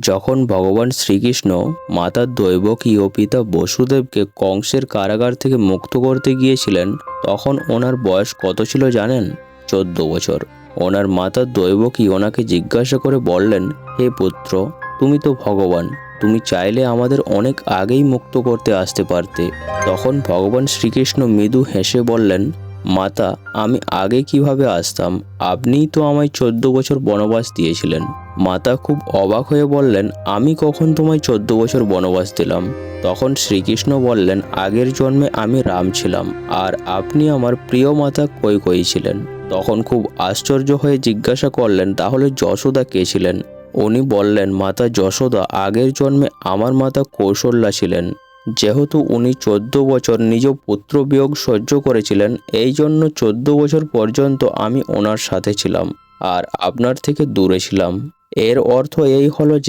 যখন ভগবান শ্রীকৃষ্ণ মাতা দৈবকী ও পিতা বসুদেবকে কংসের কারাগার থেকে মুক্ত করতে গিয়েছিলেন, তখন ওনার বয়স কত ছিল জানেন? চোদ্দ বছর। ওনার মাতা দৈবকী ওনাকে জিজ্ঞাসা করে বললেন, হে পুত্র, তুমি তো ভগবান, তুমি চাইলে আমাদের অনেক আগেই মুক্ত করতে আসতে পারতে। তখন ভগবান শ্রীকৃষ্ণ মৃদু হেসে বললেন মাতা, আমি আগে কীভাবে আসতাম? আপনিই তো আমায় চোদ্দ বছর বনবাস দিয়েছিলেন। মাতা খুব অবাক হয়ে বললেন, আমি কখন তোমায় চোদ্দ বছর বনবাস দিলাম? তখন শ্রীকৃষ্ণ বললেন, আগের জন্মে আমি রাম ছিলাম, আর আপনি আমার প্রিয় মাতা কৈকয়ী ছিলেন? তখন খুব আশ্চর্য হয়ে জিজ্ঞাসা করলেন, তাহলে যশোদা কে ছিলেন? উনি বললেন, মাতা যশোদা, আগের জন্মে আমার মাতা কৌশল্যা ছিলেন। যেহেতু উনি চোদ্দ বছর নিজ পুত্র বিয়োগ সহ্য করেছিলেন, এই জন্য চোদ্দ বছর পর্যন্ত আমি ওনার সাথে ছিলাম আর আপনার থেকে দূরে ছিলাম। এর অর্থ এই হলো যে